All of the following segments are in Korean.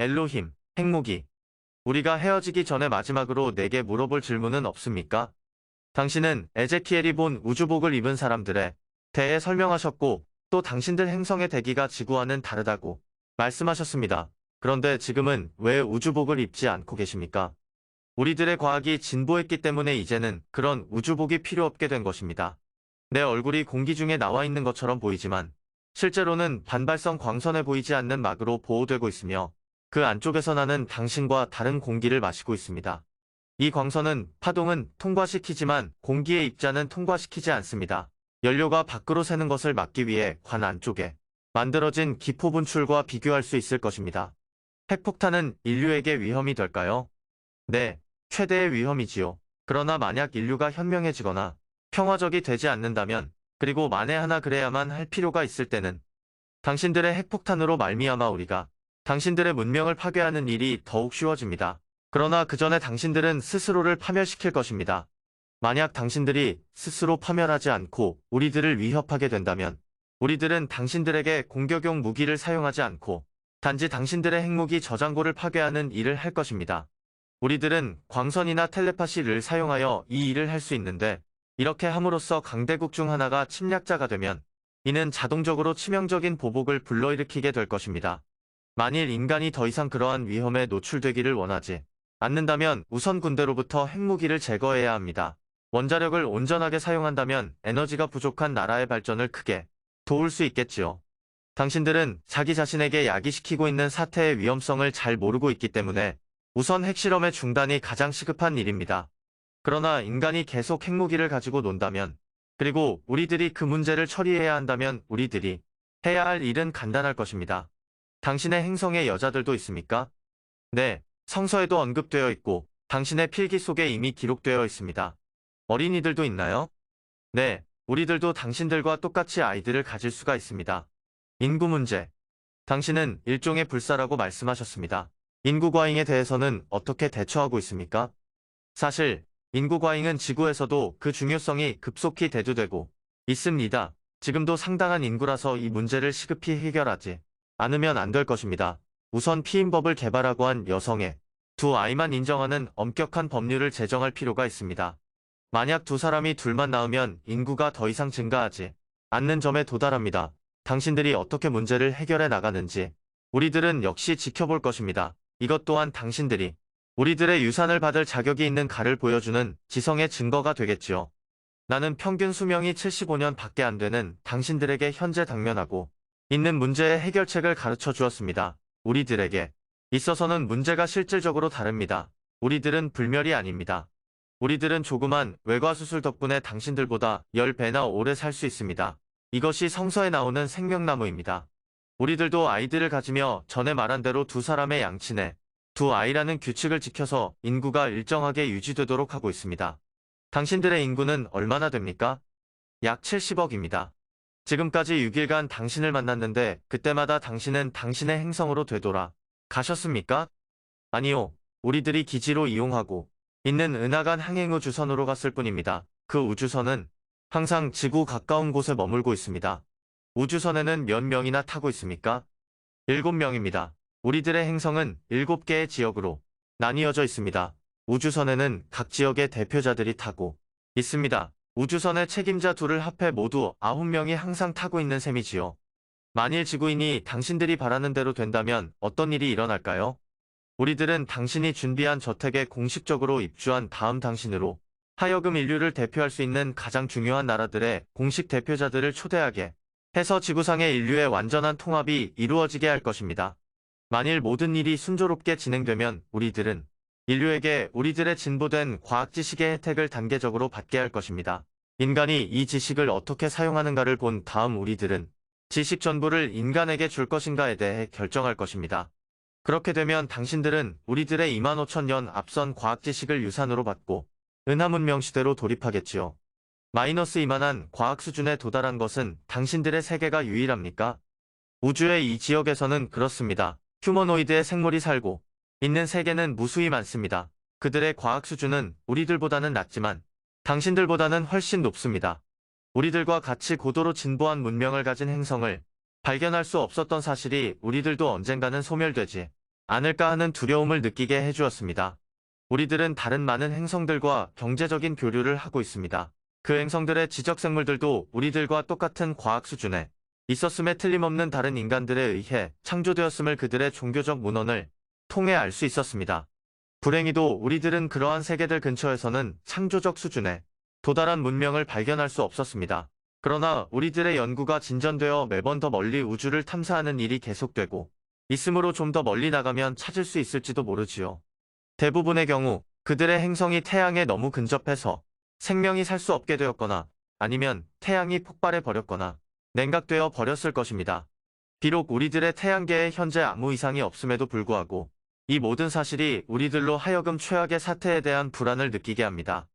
엘로힘, 핵무기. 우리가 헤어지기 전에 마지막으로 내게 물어볼 질문은 없습니까? 당신은 에제키엘이 본 우주복을 입은 사람들에 대해 설명하셨고 또 당신들 행성의 대기가 지구와는 다르다고 말씀하셨습니다. 그런데 지금은 왜 우주복을 입지 않고 계십니까? 우리들의 과학이 진보했기 때문에 이제는 그런 우주복이 필요 없게 된 것입니다. 내 얼굴이 공기 중에 나와 있는 것처럼 보이지만 실제로는 반발성 광선에 보이지 않는 막으로 보호되고 있으며 그 안쪽에서 나는 당신과 다른 공기를 마시고 있습니다. 이 광선은 파동은 통과시키지만 공기의 입자는 통과시키지 않습니다. 연료가 밖으로 새는 것을 막기 위해 관 안쪽에 만들어진 기포 분출과 비교할 수 있을 것입니다. 핵폭탄은 인류에게 위험이 될까요? 네, 최대의 위험이지요. 그러나 만약 인류가 현명해지거나 평화적이 되지 않는다면 그리고 만에 하나 그래야만 할 필요가 있을 때는 당신들의 핵폭탄으로 말미암아 우리가 당신들의 문명을 파괴하는 일이 더욱 쉬워집니다. 그러나 그 전에 당신들은 스스로를 파멸시킬 것입니다. 만약 당신들이 스스로 파멸하지 않고 우리들을 위협하게 된다면 우리들은 당신들에게 공격용 무기를 사용하지 않고 단지 당신들의 핵무기 저장고를 파괴하는 일을 할 것입니다. 우리들은 광선이나 텔레파시를 사용하여 이 일을 할 수 있는데 이렇게 함으로써 강대국 중 하나가 침략자가 되면 이는 자동적으로 치명적인 보복을 불러일으키게 될 것입니다. 만일 인간이 더 이상 그러한 위험에 노출되기를 원하지 않는다면 우선 군대로부터 핵무기를 제거해야 합니다. 원자력을 온전하게 사용한다면 에너지가 부족한 나라의 발전을 크게 도울 수 있겠지요. 당신들은 자기 자신에게 야기시키고 있는 사태의 위험성을 잘 모르고 있기 때문에 우선 핵실험의 중단이 가장 시급한 일입니다. 그러나 인간이 계속 핵무기를 가지고 논다면 그리고 우리들이 그 문제를 처리해야 한다면 우리들이 해야 할 일은 간단할 것입니다. 당신의 행성에 여자들도 있습니까? 네, 성서에도 언급되어 있고 당신의 필기 속에 이미 기록되어 있습니다. 어린이들도 있나요? 네, 우리들도 당신들과 똑같이 아이들을 가질 수가 있습니다. 인구 문제. 당신은 일종의 불사라고 말씀하셨습니다. 인구 과잉에 대해서는 어떻게 대처하고 있습니까? 사실 인구 과잉은 지구에서도 그 중요성이 급속히 대두되고 있습니다. 지금도 상당한 인구라서 이 문제를 시급히 해결하지 않으면 안 될 것입니다. 우선 피임법을 개발하고 한 여성의 두 아이만 인정하는 엄격한 법률을 제정할 필요가 있습니다. 만약 두 사람이 둘만 낳으면 인구가 더 이상 증가하지 않는 점에 도달합니다. 당신들이 어떻게 문제를 해결해 나가는지 우리들은 역시 지켜볼 것입니다. 이것 또한 당신들이 우리들의 유산을 받을 자격이 있는 가를 보여주는 지성의 증거가 되겠지요. 나는 평균 수명이 75년 밖에 안 되는 당신들에게 현재 당면하고 있는 문제의 해결책을 가르쳐 주었습니다. 우리들에게 있어서는 문제가 실질적으로 다릅니다. 우리들은 불멸이 아닙니다. 우리들은 조그만 외과수술 덕분에 당신들보다 10배나 오래 살 수 있습니다. 이것이 성서에 나오는 생명나무입니다. 우리들도 아이들을 가지며 전에 말한 대로 두 사람의 양친에 두 아이라는 규칙을 지켜서 인구가 일정하게 유지되도록 하고 있습니다. 당신들의 인구는 얼마나 됩니까? 약 70억입니다. 지금까지 6일간 당신을 만났는데 그때마다 당신은 당신의 행성으로 되돌아 가셨습니까? 아니요. 우리들이 기지로 이용하고 있는 은하간 항행 우 주선으로 갔을 뿐입니다. 그 우주선은 항상 지구 가까운 곳에 머물고 있습니다. 우주선에는 몇 명이나 타고 있습니까? 7명입니다. 우리들의 행성은 7개의 지역으로 나뉘어져 있습니다. 우주선에는 각 지역의 대표자들이 타고 있습니다. 우주선의 책임자 둘을 합해 모두 9명이 항상 타고 있는 셈이지요. 만일 지구인이 당신들이 바라는 대로 된다면 어떤 일이 일어날까요? 우리들은 당신이 준비한 저택에 공식적으로 입주한 다음 당신으로 하여금 인류를 대표할 수 있는 가장 중요한 나라들의 공식 대표자들을 초대하게 해서 지구상의 인류의 완전한 통합이 이루어지게 할 것입니다. 만일 모든 일이 순조롭게 진행되면 우리들은 인류에게 우리들의 진보된 과학 지식의 혜택을 단계적으로 받게 할 것입니다. 인간이 이 지식을 어떻게 사용하는가를 본 다음 우리들은 지식 전부를 인간에게 줄 것인가에 대해 결정할 것입니다. 그렇게 되면 당신들은 우리들의 2만 5천 년 앞선 과학 지식을 유산으로 받고 은하문명 시대로 돌입하겠지요. 마이너스 이만한 과학 수준에 도달한 것은 당신들의 세계가 유일합니까? 우주의 이 지역에서는 그렇습니다. 휴머노이드의 생물이 살고 있는 세계는 무수히 많습니다. 그들의 과학 수준은 우리들보다는 낮지만 당신들보다는 훨씬 높습니다. 우리들과 같이 고도로 진보한 문명을 가진 행성을 발견할 수 없었던 사실이 우리들도 언젠가는 소멸되지 않을까 하는 두려움을 느끼게 해주었습니다. 우리들은 다른 많은 행성들과 경제적인 교류를 하고 있습니다. 그 행성들의 지적생물들도 우리들과 똑같은 과학 수준에 있었음에 틀림없는 다른 인간들에 의해 창조되었음을 그들의 종교적 문헌을 통해 알 수 있었습니다. 불행히도 우리들은 그러한 세계들 근처에서는 창조적 수준에 도달한 문명을 발견할 수 없었습니다. 그러나 우리들의 연구가 진전되어 매번 더 멀리 우주를 탐사하는 일이 계속되고 있으므로 좀 더 멀리 나가면 찾을 수 있을지도 모르지요. 대부분의 경우 그들의 행성이 태양에 너무 근접해서 생명이 살 수 없게 되었거나 아니면 태양이 폭발해 버렸거나 냉각되어 버렸을 것입니다. 비록 우리들의 태양계에 현재 아무 이상이 없음에도 불구하고 이 모든 사실이 우리들로 하여금 최악의 사태에 대한 불안을 느끼게 합니다.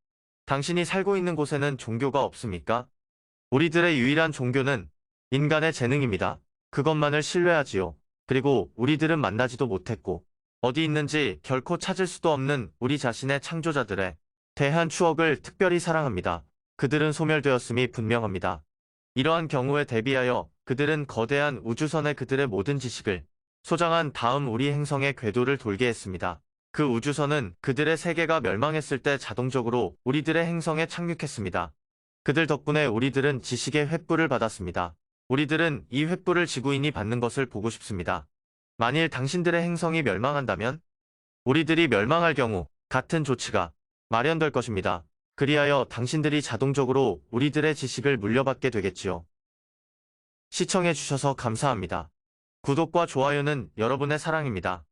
당신이 살고 있는 곳에는 종교가 없습니까? 우리들의 유일한 종교는 인간의 재능입니다. 그것만을 신뢰하지요. 그리고 우리들은 만나지도 못했고 어디 있는지 결코 찾을 수도 없는 우리 자신의 창조자들의 대한 추억을 특별히 사랑합니다. 그들은 소멸되었음이 분명합니다. 이러한 경우에 대비하여 그들은 거대한 우주선에 그들의 모든 지식을 소장한 다음 우리 행성의 궤도를 돌게 했습니다. 그 우주선은 그들의 세계가 멸망했을 때 자동적으로 우리들의 행성에 착륙했습니다. 그들 덕분에 우리들은 지식의 횃불을 받았습니다. 우리들은 이 횃불을 지구인이 받는 것을 보고 싶습니다. 만일 당신들의 행성이 멸망한다면 우리들이 멸망할 경우 같은 조치가 마련될 것입니다. 그리하여 당신들이 자동적으로 우리들의 지식을 물려받게 되겠지요. 시청해주셔서 감사합니다. 구독과 좋아요는 여러분의 사랑입니다.